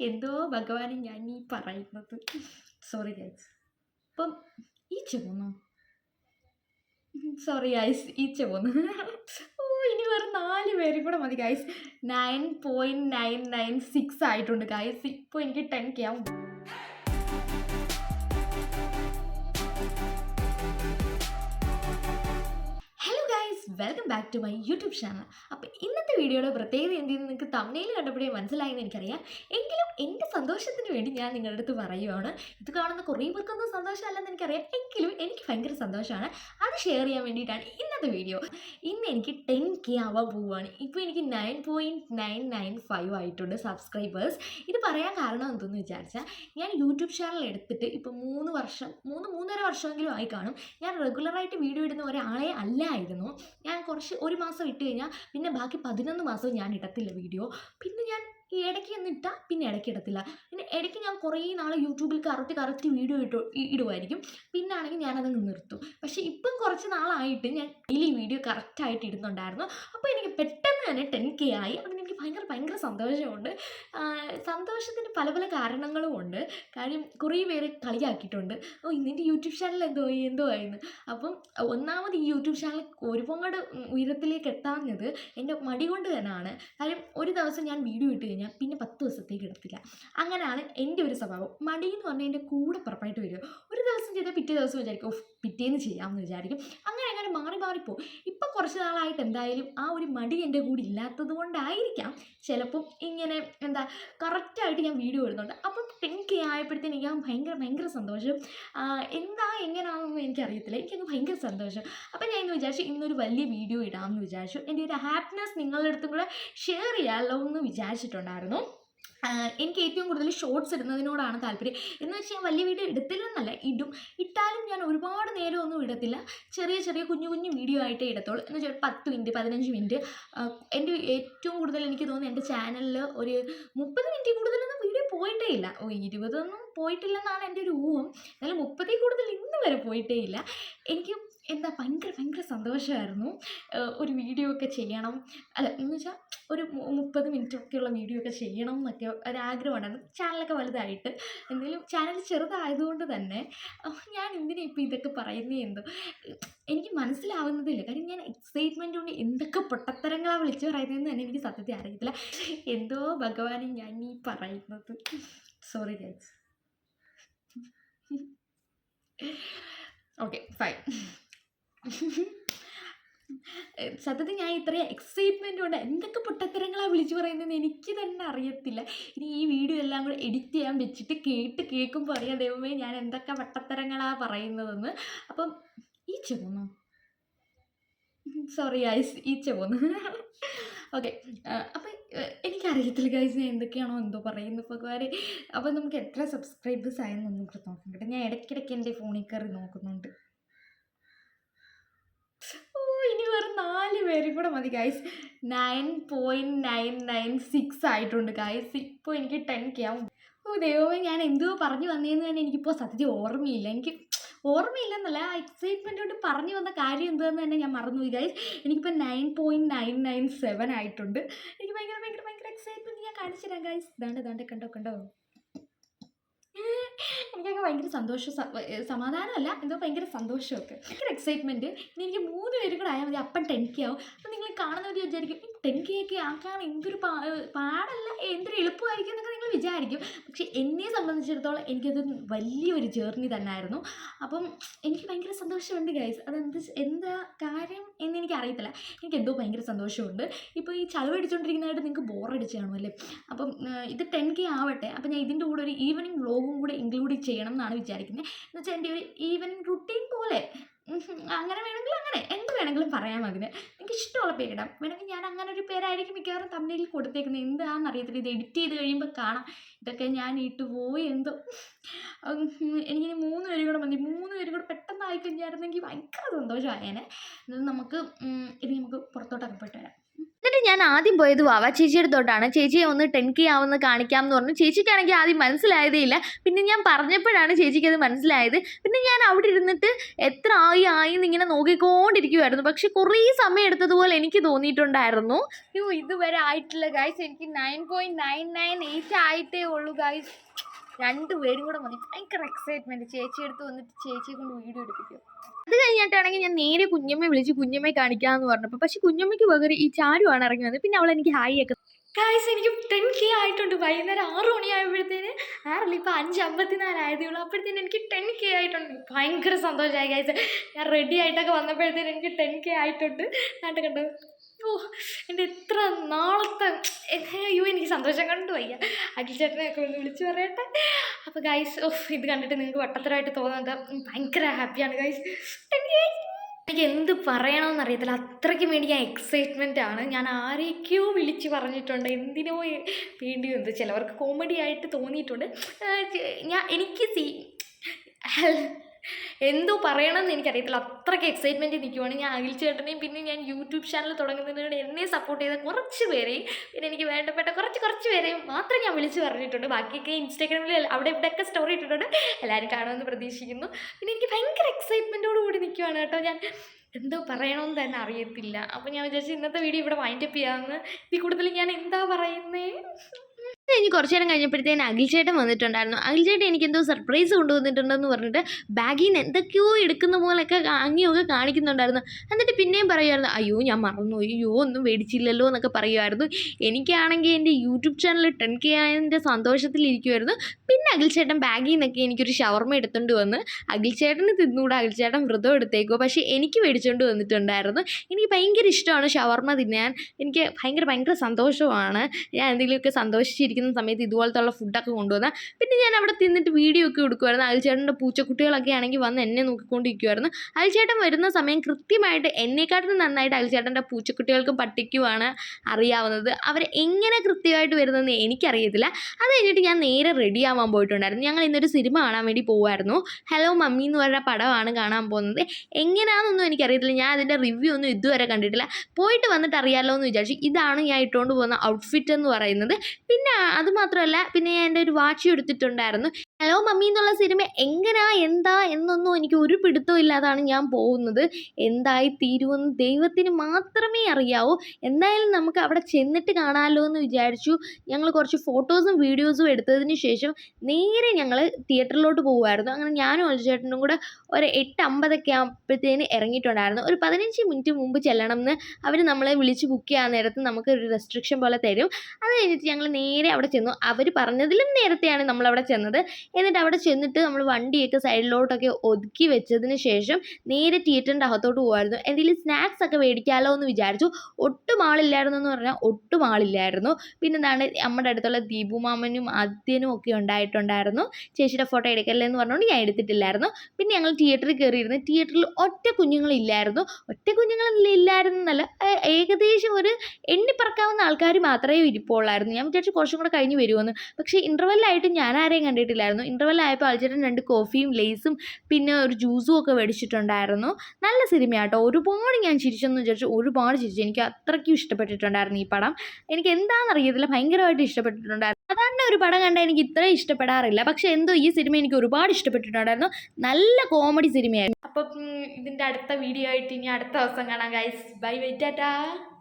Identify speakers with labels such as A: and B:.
A: എന്തോ ഭഗവാനെ ഞാൻ ഈ പറയുന്നത്. സോറി ഗൈസ് അപ്പം ഈച്ച പോന്നു സോറി ഗൈസ് ഈച്ച പോന്നു ഓ ഇനി വെറും നാല് പേരും കൂടെ മതി guys nine point nine nine six ആയിട്ടുണ്ട് ഗൈസ് ഇപ്പോൾ എനിക്ക് ടെൻ കെ ആവും. Welcome back to my YouTube channel അപ്പോൾ ഇന്നത്തെ വീഡിയോയുടെ പ്രത്യേകത എന്തെന്ന് നിങ്ങൾക്ക് തമിഴിൽ കണ്ടപ്പോഴേ മനസ്സിലായെന്ന് എനിക്കറിയാം. എങ്കിലും എന്റെ സന്തോഷത്തിന് വേണ്ടി ഞാൻ നിങ്ങളുടെ അടുത്ത് പറയുവാണ്. ഇത് കാണുന്ന കുറേ പേർക്കൊന്നും സന്തോഷമല്ലെന്ന് എനിക്കറിയാം. എങ്കിലും എനിക്ക് ഭയങ്കര സന്തോഷമാണ്. അത് ഷെയർ ചെയ്യാൻ വേണ്ടിയിട്ടാണ് ഇന്നത്തെ വീഡിയോ ഇന്ന് എനിക്ക് ടെൻ കെ ആവാൻ പോവുകയാണ്. ഇപ്പോൾ എനിക്ക് nine point nine nine five ആയിട്ടുണ്ട് സബ്സ്ക്രൈബേഴ്സ് ഇത് പറയാൻ കാരണം എന്തെന്ന് വിചാരിച്ചാൽ ഞാൻ യൂട്യൂബ് ചാനൽ എടുത്തിട്ട് ഇപ്പോൾ മൂന്ന് വർഷം മൂന്ന് മൂന്നര വർഷമെങ്കിലും ആയി കാണും. ഞാൻ റെഗുലറായിട്ട് വീഡിയോ ഇടുന്ന ഒരാളെ അല്ലായിരുന്നു ഞാൻ കുറച്ച് ഒരു മാസം ഇട്ട് കഴിഞ്ഞാൽ പിന്നെ ബാക്കി പതിനൊന്ന് മാസം ഞാൻ ഇടത്തില്ല വീഡിയോ. പിന്നെ ഞാൻ ഈ ഇടയ്ക്ക് ഒന്ന് ഇട്ടാൽ പിന്നെ ഇടയ്ക്ക് ഇടത്തില്ല. പിന്നെ ഇടയ്ക്ക് ഞാൻ കുറേ നാൾ യൂട്യൂബിൽ കറക്റ്റ് കറക്റ്റ് വീഡിയോ ഇട്ടു ഇടുമായിരിക്കും പിന്നെ ആണെങ്കിൽ ഞാനതങ്ങ് നിർത്തും. പക്ഷേ ഇപ്പം കുറച്ച് നാളായിട്ട് ഞാൻ ഡെയിലി വീഡിയോ കറക്റ്റായിട്ട് ഇടുന്നുണ്ടായിരുന്നു. അപ്പോൾ എനിക്ക് പെട്ടെന്ന് തന്നെ ടെൻ കെ ആയി. അതിന് ഭയങ്കര ഭയങ്കര സന്തോഷമുണ്ട്. സന്തോഷത്തിന് പല പല കാരണങ്ങളും ഉണ്ട്. കാര്യം കുറേ പേര് കളിയാക്കിയിട്ടുണ്ട്. ഓ നിന്റെ യൂട്യൂബ് ചാനൽ എന്തോ എന്തോ ആയിരുന്നു അപ്പം ഒന്നാമത് ഈ യൂട്യൂബ് ചാനൽ ഒരുപാട് ഉയരത്തിലേക്ക് എത്താഞ്ഞത് എന്റെ മടി കൊണ്ട് തന്നെയാണ്. കാര്യം ഒരു ദിവസം ഞാൻ വീഡിയോ ഇട്ട് കഴിഞ്ഞാൽ പിന്നെ പത്ത് ദിവസത്തേക്ക് എടുത്തില്ല അങ്ങനെയാണ് എന്റെ ഒരു സ്വഭാവം. മടി എന്ന് പറഞ്ഞാൽ എന്റെ കൂടെ പുറപ്പായിട്ട് വരും ഒരു ദിവസം ചെയ്താൽ പിറ്റേ ദിവസം വിചാരിക്കും ഓഫ് പിറ്റേന്ന് ചെയ്യാമെന്ന് വിചാരിക്കും. അങ്ങനെ അങ്ങനെ മാറി മാറിപ്പോവും ഇപ്പം കുറച്ച് നാളായിട്ട് എന്തായാലും ആ ഒരു മടി എന്റെ കൂടെ ഇല്ലാത്തത് കൊണ്ടായിരിക്കാം. ചിലപ്പം ഇങ്ങനെ എന്താ കറക്റ്റായിട്ട് ഞാൻ വീഡിയോ ഇടുന്നുണ്ട്. അപ്പം ടെൻ കെ ആയപ്പോഴത്തേന് എനിക്ക് ഭയങ്കര ഭയങ്കര സന്തോഷം. എന്താ എങ്ങനെയാണെന്നൊന്നും എനിക്കറിയത്തില്ല. എനിക്കങ്ങ് ഭയങ്കര സന്തോഷം. അപ്പം ഞാൻ ഇന്ന് വിചാരിച്ചു ഇന്നൊരു വലിയ വീഡിയോ ഇടാമെന്ന് വിചാരിച്ചു. എന്റെ ഒരു ഹാപ്പിനെസ് നിങ്ങളുടെ അടുത്തും കൂടെ ഷെയർ ചെയ്യാമല്ലോ എന്ന് വിചാരിച്ചിട്ടുണ്ടായിരുന്നു. എനിക്ക് ഏറ്റവും കൂടുതൽ ഷോർട്സ് ഇടുന്നതിനോടാണ് താല്പര്യം. എന്ന് വെച്ചാൽ ഞാൻ വലിയ വീഡിയോ എടുത്തില്ലെന്നല്ല ഇടും. ഇട്ടാലും ഞാൻ ഒരുപാട് നേരമൊന്നും ഇടത്തില്ല. ചെറിയ ചെറിയ കുഞ്ഞു കുഞ്ഞു വീഡിയോ ആയിട്ടേ ഇടത്തുള്ളൂ. എന്ന് വെച്ചാൽ പത്ത് മിനിറ്റ് പതിനഞ്ച് മിനിറ്റ് എന്റെ ഏറ്റവും കൂടുതൽ എനിക്ക് തോന്നുന്നു എന്റെ ചാനലിൽ ഒരു മുപ്പത് മിനിറ്റ് കൂടുതലൊന്നും വീഡിയോ പോയിട്ടേ ഇല്ല. ഓ ഇരുപതൊന്നും പോയിട്ടില്ലെന്നാണ് എന്റെ ഒരു ഊഹം. എന്നാലും മുപ്പതിൽ കൂടുതൽ ഇന്ന് വരെ പോയിട്ടേ ഇല്ല. എനിക്ക് എന്താ ഭയങ്കര ഭയങ്കര സന്തോഷമായിരുന്നു ഒരു വീഡിയോ ഒക്കെ ചെയ്യണം. അല്ല എന്ന് വെച്ചാൽ ഒരു മുപ്പത് മിനിറ്റ് ഒക്കെയുള്ള വീഡിയോ ഒക്കെ ചെയ്യണം എന്നൊക്കെ ഒരാഗ്രഹമുണ്ടായിരുന്നു ചാനലൊക്കെ വലുതായിട്ട്. എന്തെങ്കിലും ചാനൽ ചെറുതായതുകൊണ്ട് തന്നെ ഞാൻ എന്തിനാ ഇപ്പോൾ ഇതൊക്കെ പറയുന്നേ എന്തോ? എനിക്ക് മനസ്സിലാവുന്നതില്ല കാര്യം ഞാൻ എക്സൈറ്റ്മെന്റ് കൊണ്ട് എന്തൊക്കെ പൊട്ടത്തരങ്ങളാണ് വിളിച്ചു പറയുന്നതെന്ന് തന്നെ എനിക്ക് സത്യത്തിൽ അറിയത്തില്ല. എന്തോ ഭഗവാനെ ഞാൻ ഈ പറയുന്നത്. സോറി ഗൈസ് ഓക്കെ ഫൈൻ സത്യത്തിൽ ഞാൻ ഇത്രയും എക്സൈറ്റ്മെന്റ് കൊണ്ട് എന്തൊക്കെ പൊട്ടത്തരങ്ങളാണ് വിളിച്ചു പറയുന്നതെന്ന് എനിക്ക് തന്നെ അറിയത്തില്ല. ഇനി ഈ വീഡിയോ എല്ലാം കൂടെ എഡിറ്റ് ചെയ്യാൻ വെച്ചിട്ട് കേട്ട് കേൾക്കുമ്പോൾ അറിയാം ദൈവമേ ഞാൻ എന്തൊക്കെ പൊട്ടത്തരങ്ങളാണ് പറയുന്നതെന്ന്. അപ്പം ഈ പോന്നു സോറി ഗൈസ് ഈച്ച പോന്നു ഓക്കെ അപ്പം എനിക്കറിയത്തില്ല ഗൈസ് ഞാൻ എന്തൊക്കെയാണോ എന്തോ പറയുന്നത് ഭഗവാനെ. അപ്പം നമുക്ക് എത്ര സബ്സ്ക്രൈബേഴ്സ് ആയെന്നൊന്നും കൂടെ നോക്കാം കേട്ടോ. ഞാൻ ഇടയ്ക്കിടയ്ക്ക് എന്റെ ഫോണിൽ കയറി നോക്കുന്നുണ്ട് ഓ ഇനി വെറും നാല് പേരും കൂടെ മതി guys nine point nine nine six ആയിട്ടുണ്ട് ഗൈസ് ഇപ്പോൾ എനിക്ക് ടെൻ കെ ആവും. ഓ ദൈവമേ ഞാൻ എന്തോ പറഞ്ഞു വന്നതെന്ന് തന്നെ എനിക്കിപ്പോൾ സത്യത്തിൽ ഓർമ്മയില്ല. എനിക്ക് ഓർമ്മയില്ലെന്നല്ല ആ എക്സൈറ്റ്മെന്റ് കൊണ്ട് പറഞ്ഞു വന്ന കാര്യം എന്താണെന്ന് തന്നെ ഞാൻ മറന്നുപോയി ഗൈസ് എനിക്കിപ്പോൾ nine point nine nine seven ആയിട്ടുണ്ട്. എനിക്ക് ഭയങ്കര ഭയങ്കര ഭയങ്കര എക്സൈറ്റ്മെന്റ് ഞാൻ കാണിച്ചു തരാം ഗൈസ് ദാണ്ട് ദാണ്ട് കണ്ടോ കണ്ടോ? എനിക്കൊക്കെ ഭയങ്കര സന്തോഷം. സമാധാനമല്ല എന്തോ ഭയങ്കര സന്തോഷമൊക്കെ. ഭയങ്കര എക്സൈറ്റ്മെന്റ് ഇനി എനിക്ക് മൂന്ന് പേരും കൂടെ ആയാൽ മതി അപ്പം ടെൻ കെ ആവും. അപ്പം നിങ്ങൾ കാണുന്നവർ വിചാരിക്കും ടെൻ കെ ഒക്കെ ആക്കാൻ എന്തൊരു പാടല്ല എന്തൊരു എളുപ്പമായിരിക്കും വിചാരിക്കും. പക്ഷെ എന്നെ സംബന്ധിച്ചിടത്തോളം എനിക്കത് വലിയൊരു ജേർണി തന്നെയായിരുന്നു. അപ്പം എനിക്ക് ഭയങ്കര സന്തോഷമുണ്ട് ഗൈസ്. അതെന്ത് എന്താ കാര്യം എന്ന് എനിക്ക് അറിയത്തില്ല. എനിക്ക് എന്തോ ഭയങ്കര സന്തോഷമുണ്ട്. ഇപ്പോൾ ഈ ചളവടിച്ചുകൊണ്ടിരിക്കുന്നതായിട്ട് നിങ്ങൾക്ക് ബോറടിച്ച് കാണുമല്ലേ അപ്പം ഇത് ടെൻ കെ ആവട്ടെ. അപ്പം ഞാൻ ഇതിന്റെ കൂടെ ഒരു ഈവനിങ് വ്ലോഗും കൂടെ ഇൻക്ലൂഡ് ചെയ്യണം എന്നാണ് വിചാരിക്കുന്നത് എന്ന് വെച്ചാൽ എന്റെ ഒരു ഈവനിങ് റുട്ടീൻ പോലെ. അങ്ങനെ വേണമെങ്കിൽ അങ്ങനെ. വേണമെങ്കിലും പറയാം അതിന്. എനിക്ക് ഇഷ്ടമുള്ള പേരിടാം. വേണമെങ്കിൽ ഞാൻ അങ്ങനെ ഒരു പേരായിരിക്കും മിക്കവാറും തമ്മിൽ കൊടുത്തേക്കുന്നത്. എന്താണെന്ന് അറിയത്തില്ല ഇത് എഡിറ്റ് ചെയ്ത് കഴിയുമ്പോൾ കാണാം. ഇതൊക്കെ ഞാൻ ഇട്ട് പോയി എന്തോ. എനിക്കിനി മൂന്ന് പേരും കൂടെ മതി. മൂന്ന് പേരും കൂടെ പെട്ടെന്ന് ആയിക്കഴിഞ്ഞായിരുന്നെങ്കിൽ ഭയങ്കര സന്തോഷമായേനെ. എന്നാൽ നമുക്ക് ഇത് നമുക്ക് പുറത്തോട്ടൊക്കെ പോയിട്ട് വരാം. എന്നിട്ട് ഞാൻ ആദ്യം പോയത് വാവ ചേച്ചിയുടെ തൊട്ടാണ്. ചേച്ചിയെ ഒന്ന് ടെൻ കെ ആവുന്ന കാണിക്കാം എന്ന് പറഞ്ഞു. ചേച്ചിക്കാണെങ്കിൽ ആദ്യം മനസ്സിലായതേ ഇല്ല. പിന്നെ ഞാൻ പറഞ്ഞപ്പോഴാണ് ചേച്ചിക്ക് അത് മനസ്സിലായത്. പിന്നെ ഞാൻ അവിടെ ഇരുന്നിട്ട് എത്ര ആയി ആയി എന്നിങ്ങനെ നോക്കിക്കൊണ്ടിരിക്കുമായിരുന്നു പക്ഷെ കുറേ സമയം എടുത്തതുപോലെ എനിക്ക് തോന്നിയിട്ടുണ്ടായിരുന്നു. യോ ഇതുവരെ ആയിട്ടില്ല. ഗായ്സ് എനിക്ക് nine point nine nine eight ആയിട്ടേ ഉള്ളൂ ഗായ്സ് രണ്ടുപേരും കൂടെ മതി ഭയങ്കര എക്സൈറ്റ്മെന്റ് ചേച്ചി എടുത്ത് വന്നിട്ട് ചേച്ചിയെ കൊണ്ട് വീഡിയോ എടുപ്പിക്കും അത് കഴിഞ്ഞിട്ടാണെങ്കിൽ ഞാൻ നേരെ കുഞ്ഞമ്മയെ വിളിച്ച് കുഞ്ഞമ്മയെ കാണിക്കാമെന്ന് പറഞ്ഞപ്പോൾ പക്ഷെ കുഞ്ഞമ്മയ്ക്ക് പകരം ഈ ചാരുവാണ് ഇറങ്ങി വന്നത്. പിന്നെ അവൾ എനിക്ക് ഹായ് ഒക്കെ ഗായ്സ് എനിക്ക് ടെൻ കെ ആയിട്ടുണ്ട്. വൈകുന്നേരം ആറ് മണിയായപ്പോഴത്തേന് ആറല്ല ഇപ്പോൾ അഞ്ച് അമ്പത്തിനാലായതേ ഉള്ളൂ അപ്പോഴത്തേന് എനിക്ക് ടെൻ കെ ആയിട്ടുണ്ട്. ഭയങ്കര സന്തോഷമായി ഗായ്സ് ഞാൻ റെഡി ആയിട്ടൊക്കെ വന്നപ്പോഴത്തേന് എനിക്ക് ടെൻ കെ ആയിട്ടുണ്ട്. നാട്ടിൽ കണ്ടോ. ഓ എന്റെ എത്ര നാളത്തെ അയ്യോ എനിക്ക് സന്തോഷം കണ്ടു വയ്യ. അഖിൽ ചേട്ടനെയൊക്കെ ഒന്ന് വിളിച്ചു പറയട്ടെ. അപ്പോൾ ഗൈസ് ഓഫ് ഇത് കണ്ടിട്ട് നിങ്ങൾക്ക് വട്ടത്തരമായിട്ട് തോന്നുന്നത് ഭയങ്കര ഹാപ്പിയാണ് ഗൈസ് എനിക്ക് എന്ത് പറയണമെന്ന് അറിയത്തില്ല. അത്രയ്ക്ക് വേണ്ടി ഞാൻ എക്സൈറ്റ്മെന്റ് ആണ്. ഞാൻ ആരെയൊക്കെയോ വിളിച്ച് പറഞ്ഞിട്ടുണ്ട്. എന്തിനോ വേണ്ടി എന്ത് ചിലവർക്ക് കോമഡി ആയിട്ട് തോന്നിയിട്ടുണ്ട്. ഞാൻ എനിക്ക് സീ എന്തോ പറയണമെന്ന് എനിക്കറിയത്തില്ല. അത്രയ്ക്ക് എക്സൈറ്റ്മെന്റ് നിൽക്കുവാണ് ഞാൻ അഖിൽ ചേട്ടനെയും പിന്നെ ഞാൻ യൂട്യൂബ് ചാനൽ തുടങ്ങുന്നതിനോട് എന്നെ സപ്പോർട്ട് ചെയ്ത കുറച്ച് പേരെയും പിന്നെ എനിക്ക് വേണ്ടപ്പെട്ട കുറച്ച് കുറച്ച് പേരെയും മാത്രം ഞാൻ വിളിച്ച് പറഞ്ഞിട്ടുണ്ട്. ബാക്കിയൊക്കെ ഇൻസ്റ്റാഗ്രാമിൽ അവിടെ ഇവിടെയൊക്കെ സ്റ്റോറി ഇട്ടിട്ടുണ്ട്. എല്ലാവരും കാണുമെന്ന് പ്രതീക്ഷിക്കുന്നു. പിന്നെ എനിക്ക് ഭയങ്കര എക്സൈറ്റ്മെന്റോട് കൂടി നിൽക്കുവാണ് കേട്ടോ. ഞാൻ എന്തോ പറയണമെന്ന് തന്നെ അറിയത്തില്ല. അപ്പോൾ ഞാൻ വിചാരിച്ചു ഇന്നത്തെ വീഡിയോ ഇവിടെ വൈൻഡപ്പ് ചെയ്യാമെന്ന്. ഇതിൽ കൂടുതൽ ഞാൻ എന്താ പറയുന്നേ? കഴിഞ്ഞ് കുറച്ച് നേരം കഴിഞ്ഞപ്പോഴത്തേന് അഖിൽ ചേട്ടൻ വന്നിട്ടുണ്ടായിരുന്നു. അഖിൽ ചേട്ടൻ എനിക്ക് എന്തോ സർപ്രൈസ് കൊണ്ടുവന്നിട്ടുണ്ടെന്ന് പറഞ്ഞിട്ട് ബാഗിൽ നിന്ന് എന്തൊക്കെയോ എടുക്കുന്ന പോലെയൊക്കെ അങ്ങിയൊക്കെ കാണിക്കുന്നുണ്ടായിരുന്നു. എന്നിട്ട് പിന്നെയും പറയുമായിരുന്നു അയ്യോ ഞാൻ മറന്നു അയ്യോ ഒന്നും മേടിച്ചില്ലല്ലോ എന്നൊക്കെ പറയുമായിരുന്നു എനിക്കാണെങ്കിൽ എന്റെ യൂട്യൂബ് ചാനൽ ടെൻ കെ ആയതിന്റെ സന്തോഷത്തിലിരിക്കുമായിരുന്നു പിന്നെ അഖിൽ ചേട്ടൻ ബാഗിൽ നിന്നൊക്കെ എനിക്കൊരു ഷവർമ എടുത്തുകൊണ്ട് വന്ന് അഖിൽ ചേട്ടന് തിന്നുകൂടെ അഖിൽ ചേട്ടൻ വ്രതം എടുത്തേക്കോ പക്ഷേ എനിക്ക് മേടിച്ചുകൊണ്ട് വന്നിട്ടുണ്ടായിരുന്നു. എനിക്ക് ഭയങ്കര ഇഷ്ടമാണ് ഷവർമ തിന്നാൻ. എനിക്ക് ഭയങ്കര ഭയങ്കര സന്തോഷമാണ്. ഞാൻ എന്തെങ്കിലുമൊക്കെ സന്തോഷിച്ചിരിക്കുന്ന സമയത്ത് ഇതുപോലത്തുള്ള ഫുഡൊക്കെ കൊണ്ടുവന്നാൽ പിന്നെ ഞാൻ അവിടെ തിന്നിട്ട് വീഡിയോ ഒക്കെ എടുക്കുമായിരുന്നു അയൽച്ചേട്ടന്റെ പൂച്ചക്കുട്ടികളൊക്കെ ആണെങ്കിൽ വന്ന് എന്നെ നോക്കിക്കൊണ്ടിരിക്കുമായിരുന്നു അയൽച്ചേട്ടൻ വരുന്ന സമയം കൃത്യമായിട്ട് എന്നെക്കാട്ടിലും നന്നായിട്ട് അയൽച്ചേട്ടന്റെ പൂച്ചക്കുട്ടികൾക്കും പട്ടിക്കുമാണ് അറിയാവുന്നത്. അവർ എങ്ങനെ കൃത്യമായിട്ട് വരുന്നതെന്ന് എനിക്കറിയത്തില്ല. അത് കഴിഞ്ഞിട്ട് ഞാൻ നേരെ റെഡി ആവാൻ പോയിട്ടുണ്ടായിരുന്നു. ഞങ്ങൾ ഇന്നൊരു സിനിമ കാണാൻ വേണ്ടി പോകുമായിരുന്നു ഹലോ മമ്മി എന്ന് പറഞ്ഞ പടമാണ് കാണാൻ പോകുന്നത്. എങ്ങനെയാണെന്നൊന്നും എനിക്കറിയത്തില്ല. ഞാൻ അതിന്റെ റിവ്യൂ ഒന്നും ഇതുവരെ കണ്ടിട്ടില്ല. പോയിട്ട് വന്നിട്ട് അറിയാമല്ലോ എന്ന് വിചാരിച്ചു. ഇതാണ് ഞാൻ ഇട്ടുകൊണ്ട് പോകുന്ന ഔട്ട്ഫിറ്റ് എന്ന് പറയുന്നത്. പിന്നെ അത് മാത്രമല്ല പിന്നെ ഞാൻ എന്റെ ഒരു വാച്ചും എടുത്തിട്ടുണ്ടായിരുന്നു. ഹലോ മമ്മി എന്നുള്ള സിനിമ എങ്ങനാ എന്താ എന്നൊന്നും എനിക്ക് ഒരു പിടുത്തവും ഇല്ലാതാണ് ഞാൻ പോകുന്നത്. എന്തായി തീരുമെന്ന് ദൈവത്തിന് മാത്രമേ അറിയാവൂ. എന്തായാലും നമുക്ക് അവിടെ ചെന്നിട്ട് കാണാമല്ലോ എന്ന് വിചാരിച്ചു. ഞങ്ങൾ കുറച്ച് ഫോട്ടോസും വീഡിയോസും എടുത്തതിന് ശേഷം നേരെ ഞങ്ങൾ തിയേറ്ററിലോട്ട് പോകുമായിരുന്നു അങ്ങനെ ഞാനും അൽചേട്ടനും കൂടെ ഒരു എട്ട് അമ്പതൊക്കെ ആകുമ്പോഴത്തേന് ഇറങ്ങിയിട്ടുണ്ടായിരുന്നു. ഒരു പതിനഞ്ച് മിനിറ്റ് മുമ്പ് ചെല്ലണം എന്ന് അവർ നമ്മളെ വിളിച്ച് ബുക്ക് ചെയ്യാൻ നേരത്ത് നമുക്ക് ഒരു റെസ്ട്രിക്ഷൻ പോലെ തരും. അത് കഴിഞ്ഞിട്ട് ഞങ്ങൾ നേരെ അവിടെ ചെന്നു. അവർ പറഞ്ഞതിലും നേരത്തെയാണ് നമ്മളവിടെ ചെന്നത്. എന്നിട്ട് അവിടെ ചെന്നിട്ട് നമ്മൾ വണ്ടിയൊക്കെ സൈഡിലോട്ടൊക്കെ ഒതുക്കി വെച്ചതിന് ശേഷം നേരെ തിയേറ്ററിന്റെ അകത്തോട്ട് പോകുമായിരുന്നു എന്തെങ്കിലും സ്നാക്സ് ഒക്കെ മേടിക്കാമല്ലോ എന്ന് വിചാരിച്ചു. ഒട്ടും ആളില്ലായിരുന്നു എന്ന് പറഞ്ഞാൽ ഒട്ടും ആളില്ലായിരുന്നു. പിന്നെ എന്താണ് നമ്മുടെ അടുത്തുള്ള ദീപു മാമനും ആദ്യനും ഒക്കെ ഉണ്ടായിട്ടുണ്ടായിരുന്നു. ചേച്ചിയുടെ ഫോട്ടോ എടുക്കല്ലേ എന്ന് പറഞ്ഞുകൊണ്ട് ഞാൻ എടുത്തിട്ടില്ലായിരുന്നു. പിന്നെ ഞങ്ങൾ തിയേറ്ററിൽ കയറിയിരുന്നു തിയേറ്ററിൽ ഒറ്റ കുഞ്ഞുങ്ങളില്ലായിരുന്നു. ഒറ്റ കുഞ്ഞുങ്ങളില്ലായിരുന്നു എന്നല്ല ഏകദേശം ഒരു എണ്ണിപ്പറക്കാവുന്ന ആൾക്കാർ മാത്രമേ ഇരിപ്പുള്ളായിരുന്നു. ഞാൻ വിചാരിച്ചു കുറച്ചും കൂടെ കഴിഞ്ഞ് വരുമെന്ന് പക്ഷേ ഇന്റർവെല്ലായിട്ട് ഞാൻ ആരെയും കണ്ടിട്ടില്ലായിരുന്നു. ഇന്റർവെല്ലായപ്പോൾ അൽച്ചേട്ടൻ രണ്ട് കോഫിയും ലേസും പിന്നെ ഒരു ജ്യൂസും ഒക്കെ മേടിച്ചിട്ടുണ്ടായിരുന്നു. നല്ല സിനിമയാട്ടോ. ഒരുപാട് ഞാൻ ചിരിച്ചെന്ന് വിചാരിച്ചു ഒരുപാട് ചിരിച്ചു. എനിക്ക് അത്രയ്ക്കും ഇഷ്ടപ്പെട്ടിട്ടുണ്ടായിരുന്നു ഈ പടം. എനിക്ക് എന്താണെന്ന് അറിയത്തില്ല ഭയങ്കരമായിട്ട് ഇഷ്ടപ്പെട്ടിട്ടുണ്ടായിരുന്നു. സാധാരണ ഒരു പടം കണ്ടാൽ എനിക്ക് ഇത്ര ഇഷ്ടപ്പെടാറില്ല. പക്ഷേ എന്തോ ഈ സിനിമ എനിക്ക് ഒരുപാട് ഇഷ്ടപ്പെട്ടിട്ടുണ്ടായിരുന്നു. നല്ല കോമഡി സിനിമയായിരുന്നു. അപ്പം ഇതിന്റെ അടുത്ത വീഡിയോ ആയിട്ട് ഇനി അടുത്ത ദിവസം കാണാം ഗൈസ് ബൈ ബൈ बेटा